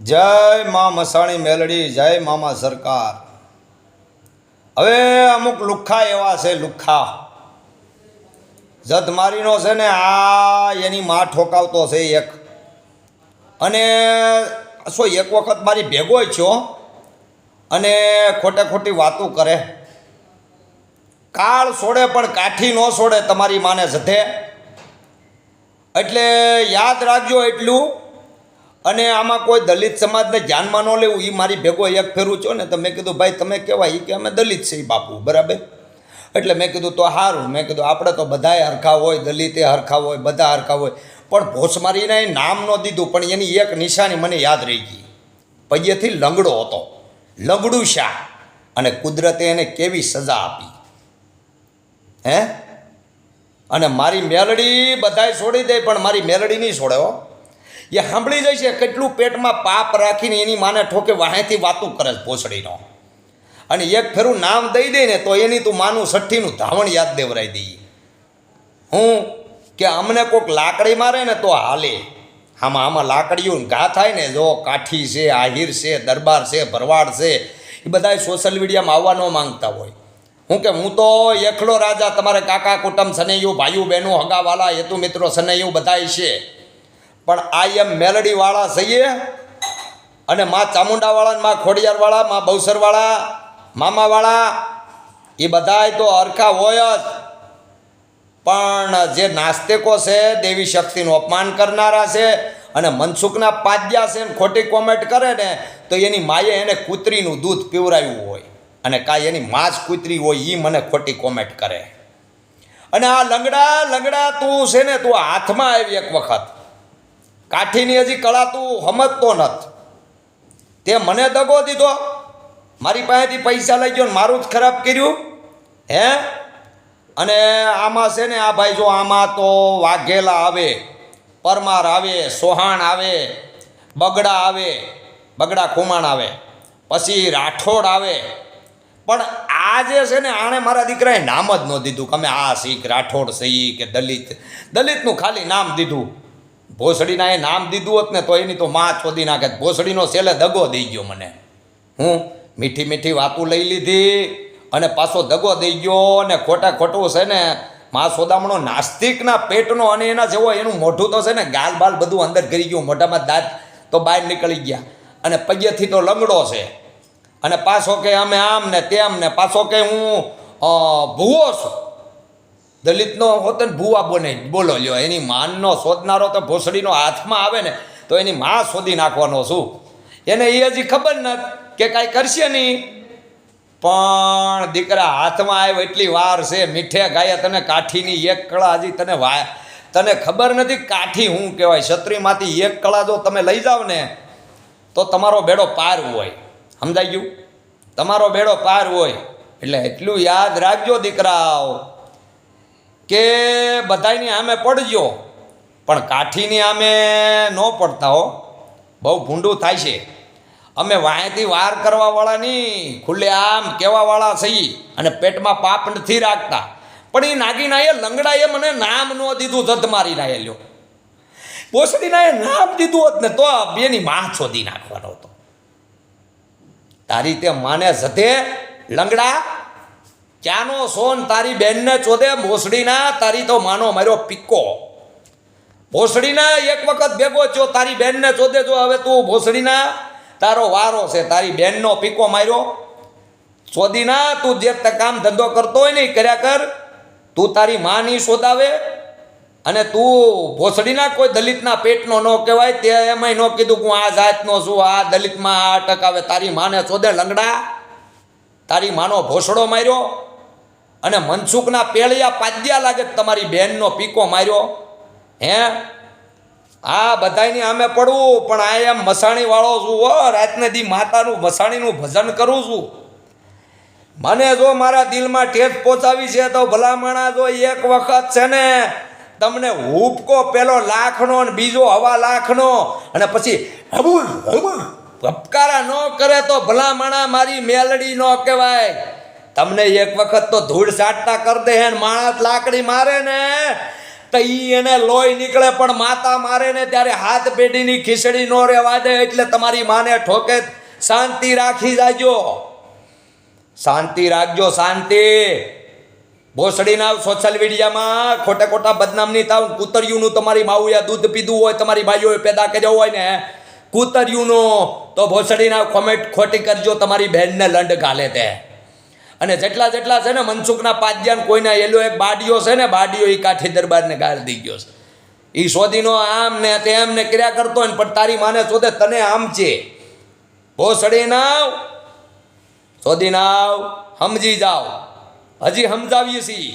જય મા મસાણી મેલડી, જય મામા સરકાર. હવે અમુક લુખ્ખા એવા છે, લુખ્ખા. જત મારીનો છે ને, આ એની માં ઠોકાવતો છે એક. અને શું એક વખત મારી ભેગો છો અને ખોટે ખોટી વાતો કરે. કાળ છોડે પણ કાઠી ન છોડે તમારી માને જથે એટલે યાદ રાખજો એટલું અને આમાં કોઈ દલિત સમાજને ધ્યાનમાં ન લેવું એ મારી ભેગો એક ફેરું છો ને, તો મેં કીધું, ભાઈ, તમે કહેવાય કે અમે દલિત છે બાપુ, બરાબર? એટલે મેં કીધું, તો સારું મેં કીધું, આપણે તો બધાય હરખા હોય, દલિતે હરખા હોય, બધા હરખા હોય. પણ ભોસમારીને નામ ન દીધું, પણ એની એક નિશાની મને યાદ રહી ગઈ. પૈયેથી લંગડો હતો. લંગડું શા અને કુદરતે એને કેવી સજા આપી. હે? અને મારી મેલડી બધાએ છોડી દે, પણ મારી મેલડી નહીં છોડે હો. એ સાંભળી જાય છે કેટલું પેટમાં પાપ રાખીને એની માને ઠોકે વાહેથી વાતું કરે છે ભોસડીનો. અને એક ફેરું નામ દઈ દે ને તો એની તું માનું સઠ્ઠીનું ધાવણ યાદ દેવરાઈ દઈએ. હું કે અમને કોઈક લાકડી મારે ને તો હાલે. આમાં આમાં લાકડીઓ ઘા થાય ને જો કાઠી છે, આહિર છે, દરબાર છે, ભરવાડ છે, એ બધા સોશિયલ મીડિયામાં આવવા ન માંગતા હોય. હું કે હું તો એકલો રાજા, તમારે કાકા, કુટુંબ, સનૈયું ભાઈઓ બહેનો, હગાવાલા, હેતુ મિત્રો, સનૈયું બધાય છે. પણ આ એમ મેલડીવાળા સહીએ અને મા ચામુંડાવાળા મા ખોડિયારવાળા, મા બહુસરવાળા, મામાવાળા એ બધાય તો હરખા હોય જ. પણ જે નાસ્તિકો છે, દેવી શક્તિનું અપમાન કરનારા છે અને મનસુખના પાદ્યા છે ને ખોટી કોમેન્ટ કરે ને, તો એની માએ એને કૂતરીનું દૂધ પીવરાવ્યું હોય. અને કાંઈ એની માં જ કૂતરી હોય એ મને ખોટી કોમેન્ટ કરે. અને આ લંગડા લંગડા તું છે ને, તું હાથમાં આવી એક વખત. કાઠીની હજી કળા તું સમજતો નથ. તે મને દગો દીધો. મારી પાસેથી પૈસા લઈ ગયો ને મારું જ ખરાબ કર્યું. હે? અને આમાં છે ને આ ભાઈ જો આમાં તો વાઘેલા આવે, પરમાર આવે, સોહાણ આવે, બગડા આવે, બગડા ખુમાણ આવે, પછી રાઠોડ આવે. પણ આ જે છે ને આણે મારા દીકરાએ નામ જ ન દીધું કે અમે આ શીખ, રાઠોડ, શીખ કે દલિત. દલિતનું ખાલી નામ દીધું. ભોસડીના એ નામ દીધું હોત ને, તો એની તો માં છોદી નાખે. ભોસડીનો છેલ્લે દગો દઈ ગયો મને. હું મીઠી મીઠી વાતું લઈ લીધી અને પાછો દગો દઈ ગયો અને ખોટા ખોટું છે ને, માં સોદામણો નાસ્તિકના પેટનો અને એના જેવો એનું મોઢું તો છે ને, ગાલ બાલ બધું અંદર કરી ગયું, મોઢામાં દાંત તો બહાર નીકળી ગયા. અને પૈયેથી તો લંગડો છે. અને પાછો કે અમે આમ ને તેમ ને, પાછો કે હું ભૂવો છું. દલિતનો હોત ને ભૂવા બને બોલો લ્યો. એની માનનો શોધનારો તો ભોસડીનો હાથમાં આવે ને, તો એની માં શોધી નાખવાનો શું એને એ હજી ખબર નથી કે કાંઈ કરશે નહીં. પણ દીકરા હાથમાં આવ્યો એટલી વાર છે, મીઠે ગાયા તને કાઠીની એક કળા હજી તને વા, તને ખબર નથી કાઠી શું કહેવાય? ક્ષત્રિયમાંથી એક કળા જો તમે લઈ જાઓ ને, તો તમારો બેડો પાર હોય. સમજાઈ ગયું? તમારો બેડો પાર હોય. એટલે એટલું યાદ રાખજો દીકરાઓ. કે બધાયની આમે પડજો. પણ કાઠીની આમે ન પડતા હો. બહુ ભૂંડું થાય છે. અમે વાંયથી વાર કરવાવાળા નહીં, ખુલ્લે આમ કહેવાવાળા છીએ અને પેટમાં પાપ નથી રાખતા. પણ એ નાગીનાએ લંગડાએ મને નામ ન દીધું ધધ મારી લ્યો. પોસડીનાએ નામ દીધું હોત ને તો બેની માં છોદી નાખવાનો હતો. તારી તે માને જતે લંગડા ક્યાંનો સોન? તારી બેનને ચોદે ભોસડીના, તારી તો માનો માર્યો પિક્કો. ભોસડીના એક વખત ભેગો છો તારી બેનને ચોદે જો હવે તું ભોસડીના, તારો વારો છે. તારી બેનનો પીકો માર્યો. ચોદીના, તું જે કામ ધંધો કરતો હોય ને કર્યા કર. તું તારી માં નહીં શોધાવે અને તું ભોસડીના કોઈ દલિતના પેટનો ન કહેવાય. તે એમાંય ન કીધું કે હું આ જાતનો છું, આ દલિતમાં આ ટકાવે. તારી માને શોધે લંગડા. તારી માનો ભોસડો માર્યો. અને મનસુખના પેળિયા પાદ્યા લાગે તમારી બેનનો પીકો માર્યો. હે? આ બધાયની આમે પડવું, પણ આ એમ મસાણીવાળો છું, હો, રાતને દી માતાનું મસાણીનું ભજન કરું છું. મને જો મારા દિલમાં ઠેસ પહોંચાવી છે, તો ભલામણા જો એક વખત છે ને, તમને હુપકો પેલો લાખનો ને બીજો હવા લાખનો, અને પછી હબુલ હબુલ ધબકારા ન કરે તો ભલામણા મારી મેલડી ન કહેવાય. તમને એક વખત તો ધૂળ સાટતા કર દે ને માણસ લાકડી મારે ને, તો ઈ એને લોહી નીકળે પણ માતા મારે ને ત્યારે હાથ પેઢીની ખીચડી નો રહેવા દે એટલે તમારી માને ઠોકે શાંતિ રાખી જાજો. શાંતિ રાખજો, શાંતિ. ભોસડીના સોશિયલ મીડિયામાં ખોટે ખોટા બદનામ તાવ, કૂતરિયુંનું તમારી માવુએ દૂધ પીધું હોય, તમારી ભાઈઓએ પેદા કર્યો હોય ને, કૂતરિયુંનો તો ભોસડીના કોમેન્ટ ખોટી કરજો, તમારી બહેનને લંડ ગાલે તે અને જેટલા જેટલા છે ને મનસુખના પાદ્યાન કોઈના એલો એક બાડીઓ છે ને, બાડીઓ એ કાઠી દરબારને ગાળ દઈ ગયો છે. એ સોદીનો આમ ને તેમ ને ક્રિયા કરતો ને, પણ તારી માને શોધે તને આમ છે. ભોસડી નાવ શોધી નાવ સમજી જાઓ હજી સમજાવીએ છીએ.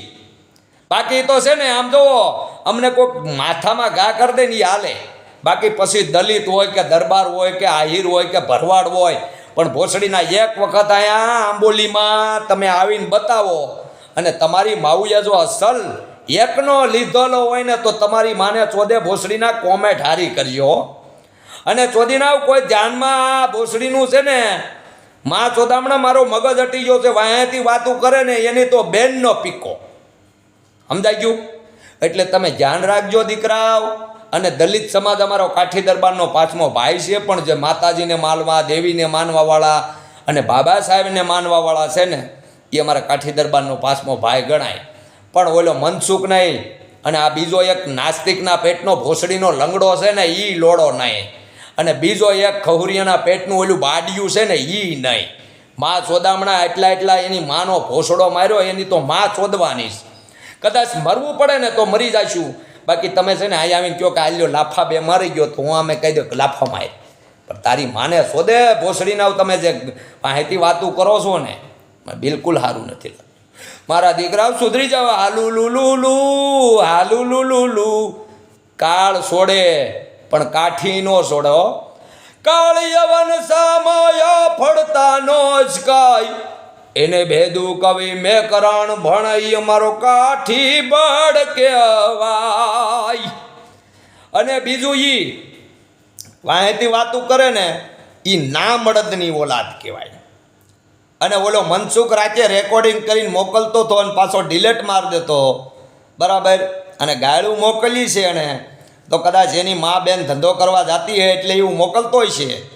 બાકી તો છે ને, આમ જુઓ અમને કોઈક માથામાં ઘા કરી દે ને એ હાલે. બાકી પછી દલિત હોય કે દરબાર હોય કે આહિર હોય કે ભરવાડ હોય પણ ભોસડીના એક વખત અહીંયા આંબોલીમાં. તમે આવીને બતાવો. અને તમારી માવુયા જો અસલ એકનો લીધેલો હોય ને તો તમારી માને ચોદે ભોસડીના કોમેન્ટ હારી કરજો અને ચોદીના કોઈ ધ્યાનમાં આ ભોસડીનું છે ને, માં ચોદામણા મારો મગજ હટી ગયો છે, વાયાથી વાતું કરે ને એની તો બેનનો પીકો. સમજાઈ ગયું? એટલે તમે ધ્યાન રાખજો દીકરાઓ. અને દલિત સમાજ અમારો કાઠી દરબારનો પાંચમો ભાઈ છે પણ જે માતાજીને માનવા, દેવીને માનવાવાળા અને બાબા સાહેબને માનવાવાળા છે ને, એ અમારા કાઠી દરબારનો પાંચમો ભાઈ ગણાય. પણ ઓલો મનસુખ નહીં, અને આ બીજો એક નાસ્તિકના પેટનો ભોસડીનો લંગડો છે ને એ લોડો નહીં. અને બીજો એક ખહુરિયાના પેટનું ઓલું બાડિયું છે ને એ નહીં. મા ચોદામણા એટલા એટલા એની માનો ભોસડો માર્યો, એની તો મા ચોદવાની કદાચ મરવું પડે ને તો મરી જઈશું બાકી તમે છે ને અહીંયા આવીને કહો કે આલ્યો લાફા બે મારી ગયો તો હું અમે કહી દઉં કે લાફા માર. પણ તારી માને શોધે ભોસડીના તમે જે માહિતી વાતું કરો છો ને બિલકુલ સારું નથી મારા દીકરાઓ સુધરી જાવ, હાલુ લુલુ હાલુ લુલુ કાળ છોડે પણ કાઠી નો છોડો કાળ યવન સામાયા ફળતા નો જ કાય. એને ભેદું કવિ, મેં કરણ ભણાઈ, અમારો કાઠી બળ કહેવાય. અને બીજું ઈ વાહેતી વાતું કરે ને, ઈ ના મળદની ઓલાદ કહેવાય. અને ઓલો મનસુખ રાતે રેકોર્ડિંગ કરીને મોકલતો હતો અને પાછો ડિલેટ માર દેતો. બરાબર? અને ગાયડું મોકલી છે એને. તો કદાચ એની મા બેન ધંધો કરવા જતી હોય એટલે એવું મોકલતો હોય છે.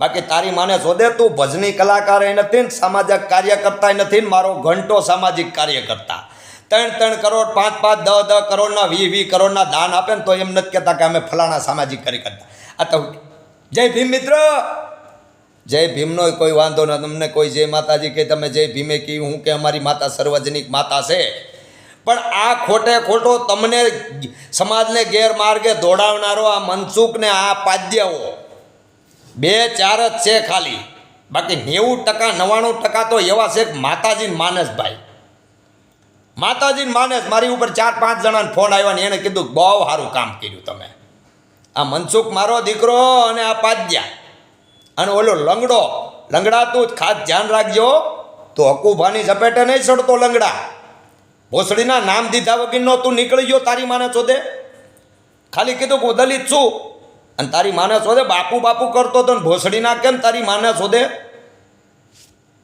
બાકી તારી માને શોધે તું ભજની કલાકાર એ નથી ને સામાજિક કાર્યકર્તા નથી ને મારો ઘંટો સામાજિક કાર્યકર્તા. ત્રણ ત્રણ કરોડ, પાંચ પાંચ દસ દસ કરોડના, વીસ વીસ કરોડના દાન આપે ને તો એમ નથી કહેતા કે અમે ફલાણા સામાજિક કાર્યકર્તા. આ તો જય ભીમ મિત્ર! જય ભીમનો કોઈ વાંધો ન, તમને કોઈ જય માતાજી કે તમે જય ભીમે કહ્યું હું કે અમારી માતા સર્વજનિક માતા છે. પણ આ ખોટે ખોટો તમને સમાજને ગેરમાર્ગે દોડાવનારો આ મનસુખને આ પાદ્યાઓ બે ચાર જ છે ખાલી. બાકી નેવું ટકા નવ્વાણું ટકા તો એવા છે કે માતાજી માનસભાઈ. માતાજી માનસ, મારી ઉપર ચાર પાંચ જણાને ફોન આવ્યા ને એને કીધું બહુ સારું કામ કર્યું તમે. આ મનસુખ મારો દીકરો અને આ પાદ્યા. અને ઓલો લંગડો લંગડા જ ખાસ ધ્યાન રાખજો, તો હકુભાની ઝપેટે નહીં ચડતો લંગડા. ભોસડીના નામ દીધા વગર તું નીકળી ગયો તારી માને ચોદે ખાલી કીધું હું દલિત છું. અને તારી માને શોધે, બાપુ બાપુ કરતો હતો ને ભોસડીના કેમ તારી માને શોધે?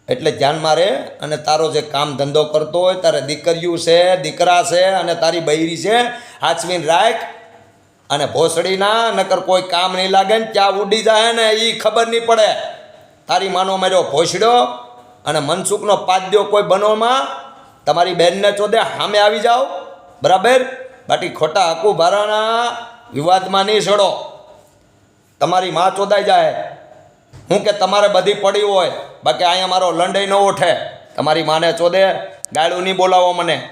એટલે ધ્યાનમાં રહે અને તારો જે કામ ધંધો કરતો હોય, તારે દીકરીઓ છે, દીકરા છે, અને તારી બૈરી છે, હાચવીને રાખ. અને ભોસડીના નકર કોઈ કામ નહીં લાગે ને ત્યાં ઉડી જાય ને એ ખબર નહીં પડે. તારી માનો માર્યો ભોસડ્યો અને મનસુખનો પાદ્યો કોઈ બનોમાં, તમારી બહેનને ચોદે સામે આવી જાઓ. બરાબર? બાકી ખોટા હકુ ભારાના વિવાદમાં નહીં સડો. તમારી માં ચોદાઈ જાય. હું કે તમારે બધી પડી હોય, બાકી અહીંયા મારો લંડાઈ ન ઉઠે. તમારી માને ચોદે, ગાળું નહીં બોલાવો મને.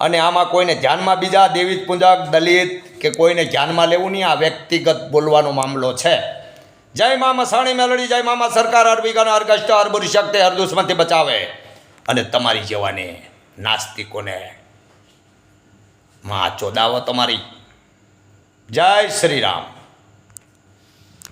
અને આમાં કોઈને ધ્યાનમાં બીજા દેવી પૂજક, દલિત કે કોઈને ધ્યાનમાં લેવું નહીં, આ વ્યક્તિગત બોલવાનો મામલો છે. જય મા મસાણી મેલડી, જય મામા સરકાર અરબીગાનો અર્ગસ્ટ અરબુરી શક્તિ, હર દુશ્મનથી બચાવે. અને તમારી જેવાને નાસ્તિકોને માં ચોદાવો તમારી. જય શ્રી રામ.